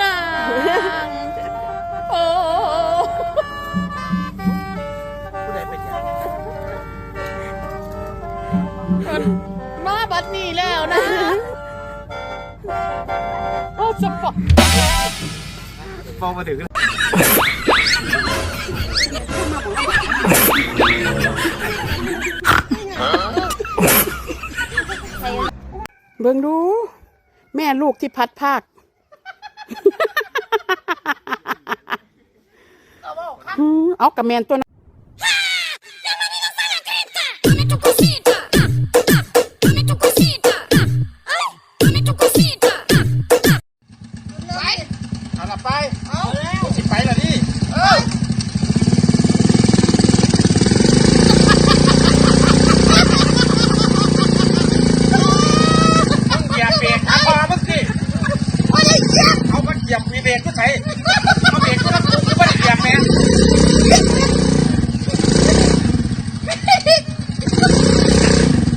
นางโอ้ผู้ใดเป็นยังมันมาบัดนี้แล้วนะโอ้สปอมองมาถึงเบิ่งดู แม่ลูกที่พัดภาคอืม เอากระแมนตัวนั้นเหยียบมีเบรกก็ใช้ละไป เอาแล้วสิไปละดิเออมึงเหยียบเบรกหาคอมึงสิไม่ได้เหยียบเอาก็เหยียบมีเบรกก็ใส่เอาเบรกก็รับกูไม่ได้เหยียบแม่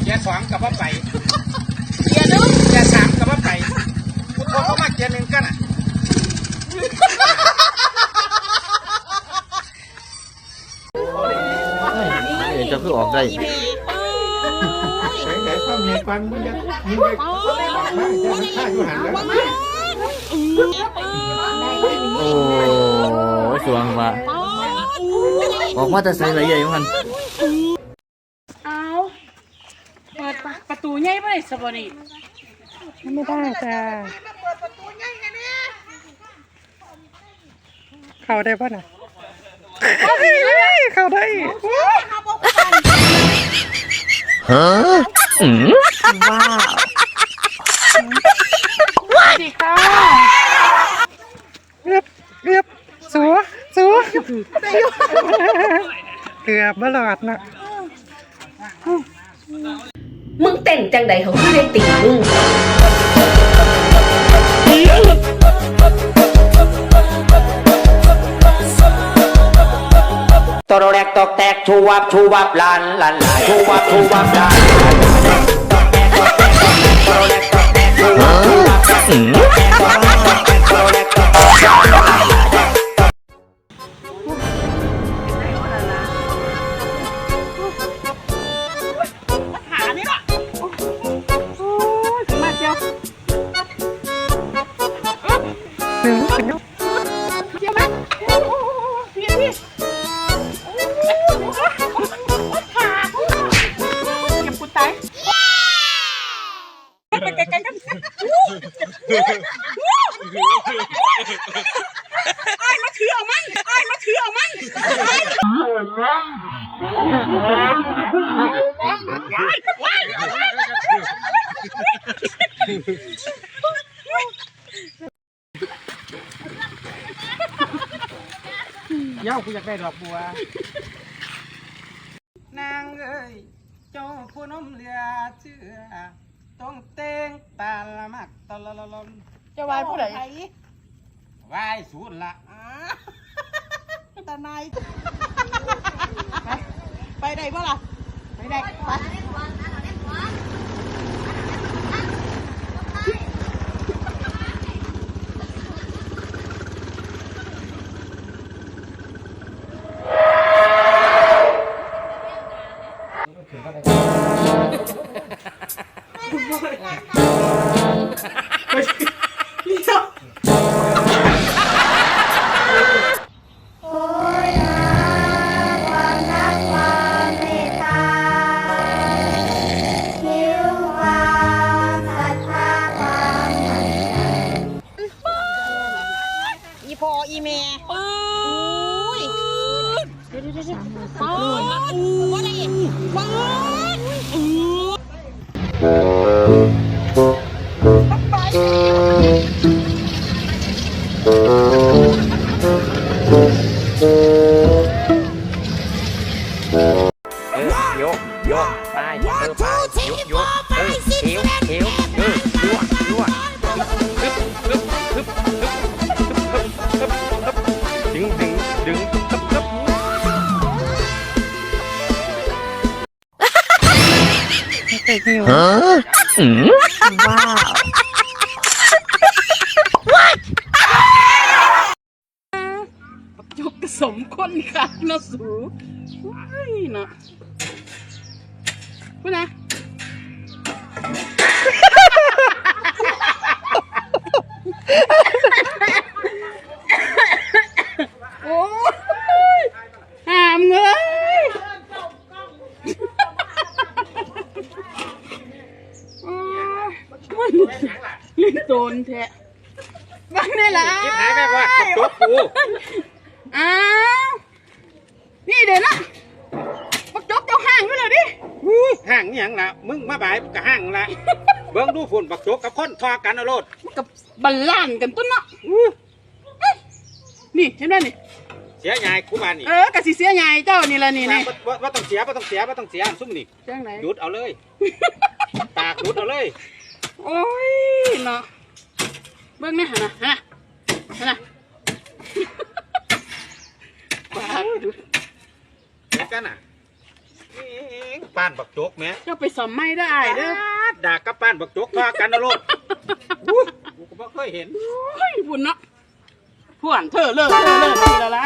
เกียร์สองกับว่าไปเกียร์หนึ่งเกียร์สามกับว่าไปกูโทรเข้ามาเกียร์หนึ่งกันอะ เห็นจะคื อออกได้ ไหนๆก็มีควันมึงจะมึงจะบ้านจะฆ่าอยู่หันแล้วโอ้ยสวงว่าออกมาแต่ใส่ไหนใหญ่มัน เอาเปิดประตูใหญ่ไปสบนี่ไม่ได้จ้าเข้าได้ป่ะน่ะ เข้าได้ ฮะว้าวสวัสดีค่ะเรียบเรียบสัวสัวเกือบบ่หลอดนะมึงเต่งจังใดเขาคือได้ติ่งมึง ชูวับชูวับลานลานลานชูวับชูวับลานอืม ไอ้มาถือเอามันไอ้มาถือเอามันเย้ากูอยากได้ดอกบัว นางเอ้ยเจ้าผู้นมเรือเชื่อ ต้องเต้งตาละมักตะละละลนจะวายผู้ใดวายสูนละตานายไปได้ปะล่ะ ไปได้ไป อีพออีเมปื้ยเดี๋ยวเดี๋ยวเดี๋ยวปื้ยว่าไงปื้ย fake news. Huh? Wow. What? ยกสมคนขับนะสูว้ายนะพูดนะ นโดนแท้บ้านนี่ล่ะคลิปหายไปว่าจบกูอ้าวนี่เดี๋ยวนะปักจกเจ้าห่างอยู่เลยดิห่างอหย่างละมึงมาบ่ายมึงก็ห่างละเบิ่งดูฝุ่นบักโจกกับคนทอกันเอาโลดมันกับบัลลานกันต้นเนาะนี่เห็นไหมนี่เสียยายกูบานนี่เออกะสิเสียใหญ่เจ้านี่ละนี่ว่านี่ว่าว่าต้องเสียว่าต้องเสียว่าต้องเสียซุ่มนี่จังไหนดูดเอาเลย ปากดูดเอาเลย โอ้ยเนาะ เบิ่งนี่ฮะนะฮะฮะนะปากดูเห็นกันน่ะนี่ป้านบักโจกแหม่เจ้าไปสอมไม่ได้เด้อด่ากับป้านบักโจกทอกันเอาโลดอู้กูก็บ่เคยเห็น เฮ้ยบุญเนาะพวนเธอเลิกเธอเลิกทีละไร